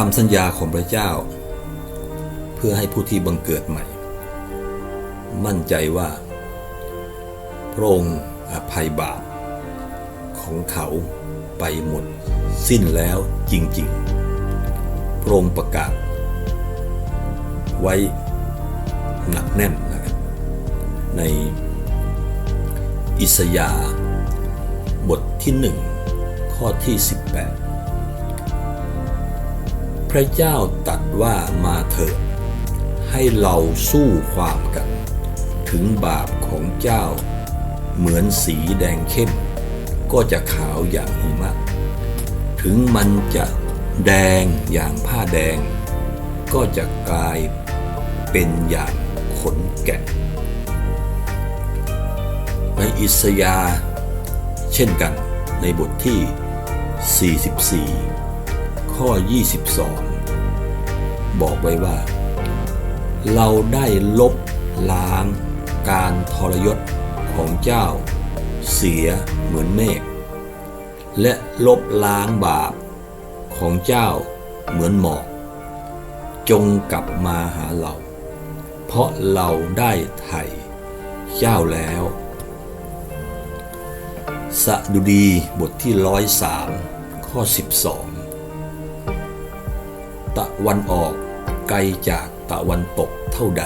คำสัญญาของพระเจ้า เพื่อให้ผู้ที่บังเกิดใหม่ มั่นใจว่า พระองค์อภัยบาป ของเขาไปหมด สิ้นแล้วจริงๆ พระองค์ประกาศ ไว้หนักแน่นนะครับในอิสยาบทที่หนึ่งข้อที่ 18 พระเจ้าตัดว่ามาเถิด ให้เราสู้ความกัน ถึงบาปของเจ้า เหมือนสีแดงเข้ม ก็จะขาวอย่างหิมะ ถึงมันจะแดงอย่างผ้าแดง ก็จะกลายเป็นอย่างขนแกะ ในอิสยาเช่นกันในบทที่ 44 ข้อ 22 บอกไว้ว่า เราได้ลบล้างการทรยศของเจ้า เสียเหมือนเมฆและลบล้างบาปของเจ้าเหมือนหมอก จงกลับมาหาเรา เพราะเราได้ไถ่เจ้าแล้วสดุดีบทที่ร้อยสามข้อ12 ตะวันออก ไกลจากตะวันตกเท่าใด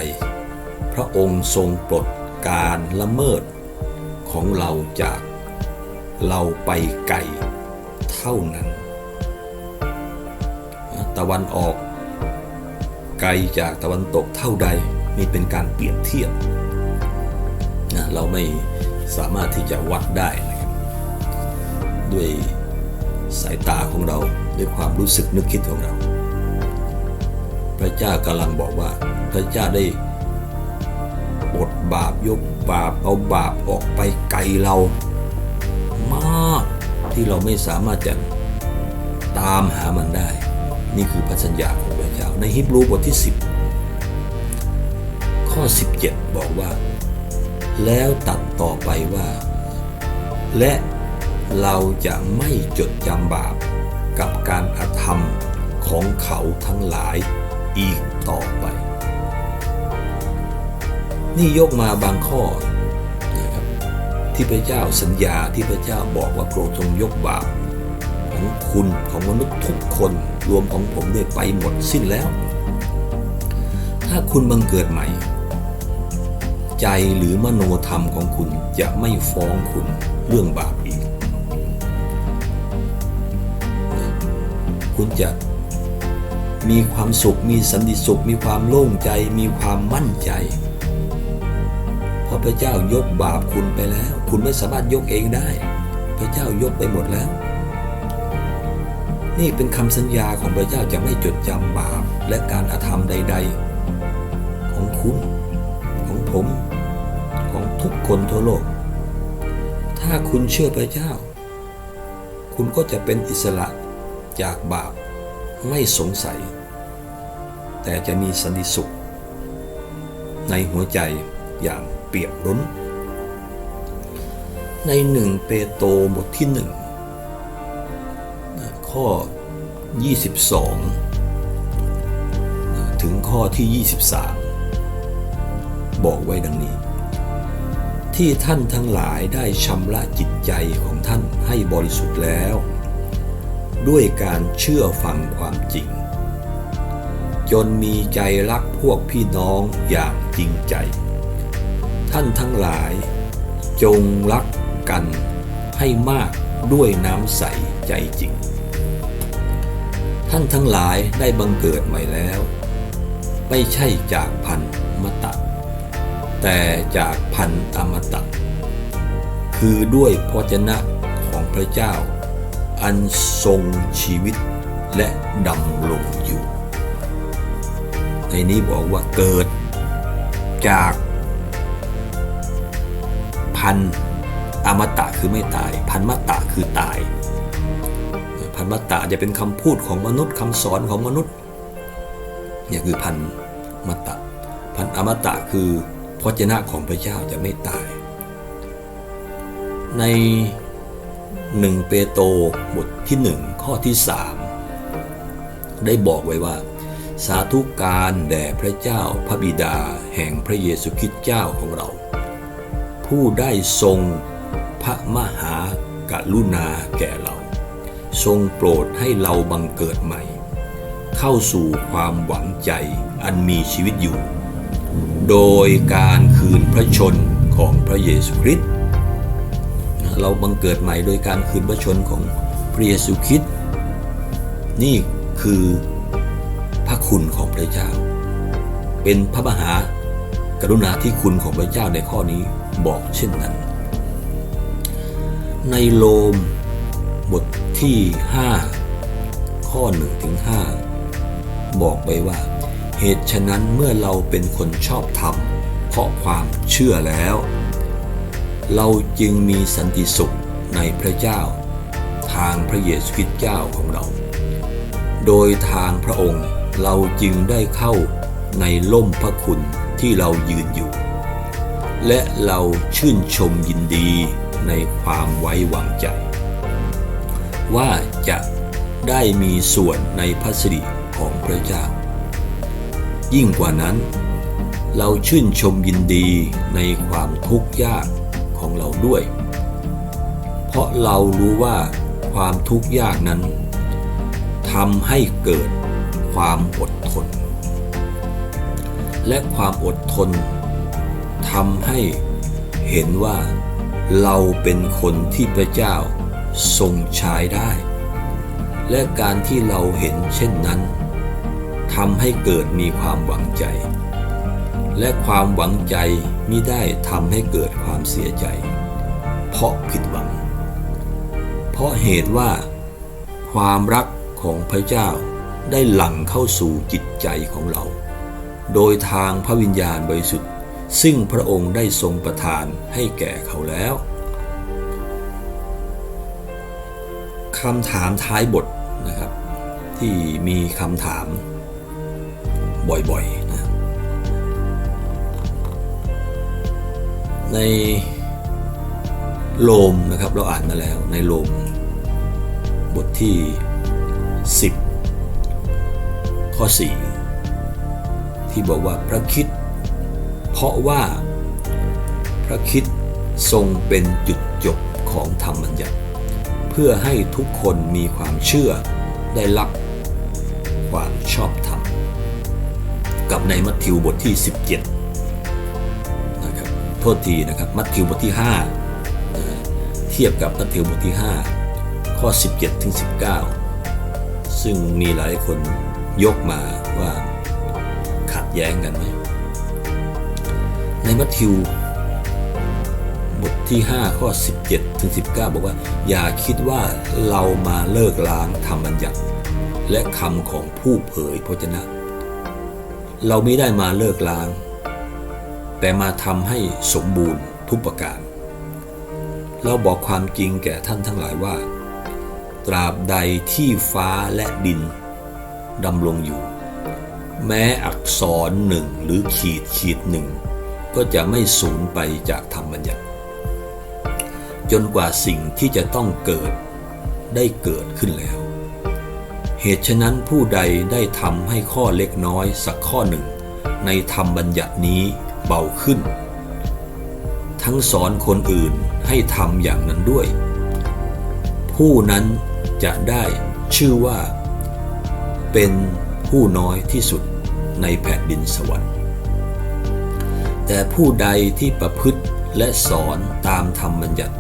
พระองค์ทรงปลดการละเมิด ของเราจากเราไปไกลเท่านั้น ตะวันออก ไกลจากตะวันตกเท่าใดนี่เป็นการเปรียบเทียบนะเราไม่สามารถที่จะวัดได้นะครับด้วยสายตาของเราด้วยความรู้สึกนึกคิดของเรา พระเจ้ากำลังบอกว่า พระเจ้าได้บดบาปยกบาปเอาบาปออกไปไกลเรา มากที่เราไม่สามารถจะตามหามันได้ นี่คือพระสัญญาของพระเจ้า ในฮิบรูบทที่ 10 ข้อ 17 บอกว่า แล้วตัดต่อไปว่า และเราจะไม่จดจำบาปกับการอาธรรมของเขาทั้งหลาย อีกต่อไป นี่ยกมาบางข้อนะครับที่พระเจ้าสัญญาที่พระเจ้าบอกว่าโปรดทรงยกบาปของคุณของมนุษย์ทุกคนรวมของผมด้วยไปหมดสิ้นแล้ว ถ้าคุณบังเกิดใหม่ ใจหรือมโนธรรมของคุณจะไม่ฟ้องคุณเรื่องบาปอีก คุณจะ มีความสุข มีสันติสุข มีความโล่งใจ มีความมั่นใจเพราะพระเจ้ายกบาปคุณไปแล้ว คุณไม่สามารถยกเองได้ พระเจ้ายกไปหมดแล้ว นี่เป็นคำสัญญาของพระเจ้าจะไม่จดจำบาปและการอาธรรมใด ๆ ของคุณ ของผม ของทุกคนทั่วโลก ถ้าคุณเชื่อพระเจ้า คุณก็จะเป็นอิสระจากบาป ไม่สงสัย แต่จะมีสันติสุข ในหัวใจอย่างเปี่ยมล้น ในหนึ่งเปโตรบทที่หนึ่งข้อ 22 ถึงข้อที่ 23 บอกไว้ดังนี้ ที่ท่านทั้งหลายได้ชำระจิตใจของท่านให้บริสุทธิ์แล้ว ด้วยการเชื่อฟังความจริง จนมีใจรักพวกพี่น้องอย่างจริงใจ ท่านทั้งหลาย จงรักกันให้มากด้วยน้ำใสใจจริง ท่านทั้งหลายได้บังเกิดใหม่แล้ว ไม่ใช่จากพันมตะ แต่จากพันอมตะ คือด้วยพระเจนะของพระเจ้า อันทรงชีวิตและดำรงอยู่ ในนี้บอกว่าเกิดจากพันอมตะคือไม่ตาย พันมตะคือตาย พันมตะจะเป็นคำพูดของมนุษย์คำสอนของมนุษย์เนี่ยคือพันมตะ พันอมตะคือพระเจนะของพระเจ้าจะไม่ตาย ใน หนึ่งเปโตรบทที่หนึ่งข้อที่สามได้บอกไว้ว่า สาธุการแด่พระเจ้าพระบิดาแห่งพระเยซูคริสต์เจ้าของเรา ผู้ได้ทรงพระมหากรุณาแก่เรา ทรงโปรดให้เราบังเกิดใหม่ เข้าสู่ความหวังใจอันมีชีวิตอยู่ โดยการคืนพระชนของพระเยซูคริสต์ เราบังเกิดใหม่โดยการคืนพระชนของพระเยซูคริสต์นี่คือพระคุณของพระเจ้า เป็นพระมหากรุณาธิคุณของพระเจ้าในข้อนี้บอกเช่นนั้น ในโลมบทที่ 5 ข้อ1ถึง5บอกไปว่า เหตุฉะนั้นเมื่อเราเป็นคนชอบธรรมเพราะความเชื่อแล้ว เราจึงมีสันติสุขในพระเจ้า ทางพระเยซูคริสต์เจ้าของเรา โดยทางพระองค์เราจึงได้เข้าในล่มพระคุณที่เรายืนอยู่ และเราชื่นชมยินดีในความไว้วางใจ ว่าจะได้มีส่วนในพระสิริของพระเจ้า ยิ่งกว่านั้น เราชื่นชมยินดีในความทุกข์ยาก ของเราด้วย เพราะเรารู้ว่าความทุกข์ยากนั้นทำให้เกิดความอดทน และความอดทนทำให้เห็นว่าเราเป็นคนที่พระเจ้าทรงใช้ได้ และการที่เราเห็นเช่นนั้นทำให้เกิดมีความหวังใจ และความหวังใจมิได้ทำให้เกิดความเสียใจ เพราะผิดหวัง เพราะเหตุว่า ความรักของพระเจ้าได้หลั่งเข้าสู่จิตใจของเรา โดยทางพระวิญญาณบริสุทธิ์ ซึ่งพระองค์ได้ทรงประทานให้แก่เขาแล้วคำถามท้ายบทนะครับ ที่มีคำถามบ่อยๆ ในโลมนะครับเราอ่านมาแล้วในโลม บทที่ 10 ข้อ 4 ที่บอกว่าพระคิด เพราะว่าพระคิดทรงเป็นจุดจบของธรรมบัญญัติ เพื่อให้ทุกคนมีความเชื่อได้รับความชอบธรรม กับในมัทธิวบทที่ 17 โทษทีนะครับมัทธิวบทที่5เทียบกับมัทธิวบทที่ 5 ข้อ 17ถึง19 ซึ่งมีหลายคนยกมาว่าขัดแย้งกันไหมในมัทธิวบทที่ 5 ข้อ 17ถึง19 บอกว่า อย่าคิดว่าเรามาเลิกล้างธรรมบัญญัติและคำของผู้เผยพระชนะ เราไม่ได้มาเลิกล้าง แต่มาทำให้สมบูรณ์ทุกประการ เราบอกความจริงแก่ท่านทั้งหลายว่า ตราบใดที่ฟ้าและดินดำรงอยู่ แม้อักษรหนึ่งหรือขีดขีดหนึ่ง ก็จะไม่สูญไปจากธรรมบัญญัติ จนกว่าสิ่งที่จะต้องเกิดได้เกิดขึ้นแล้ว เหตุฉะนั้นผู้ใดได้ทำให้ข้อเล็กน้อยสักข้อหนึ่ง ในธรรมบัญญัตินี้ เบาขึ้น ทั้งสอนคนอื่นให้ทำอย่างนั้นด้วย ผู้นั้นจะได้ชื่อว่า เป็นผู้น้อยที่สุดในแผ่นดินสวรรค์ แต่ผู้ใดที่ประพฤติและสอนตามธรรมบัญญัติ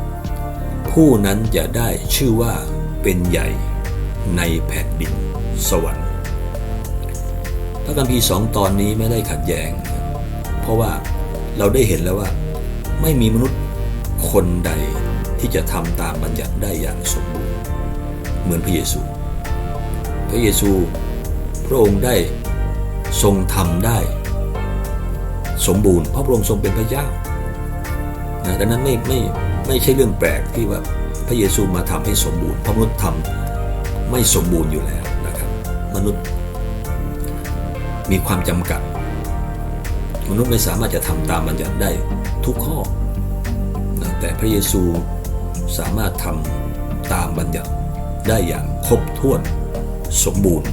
ผู้นั้นจะได้ชื่อว่าเป็นใหญ่ในแผ่นดินสวรรค์พระคัมภีร์สองตอนนี้ไม่ได้ขัดแย้ง ราะว่าเราได้เห็นแล้วว่า ไม่มีมนุษย์คนใดที่จะทำตามบัญญัติได้อย่างสมบูรณ์ เหมือนพระเยซู พระเยซูพระองค์ได้ทรงทำได้ สมบูรณ์เพราะพระองค์ทรงเป็นพระเจ้านะดังนั้นไม่ไม่ไม่ใช่เรื่องแปลกที่ว่าพระเยซูมาทำให้สมบูรณ์เพราะมนุษย์ทำไม่สมบูรณ์อยู่แล้วนะครับ มนุษย์มีความจำกัด มนุษย์ไม่สามารถจะทำตามบัญญัติได้ทุกข้อ แต่พระเยซูสามารถทำตามบัญญัติได้อย่างครบถ้วนสมบูรณ์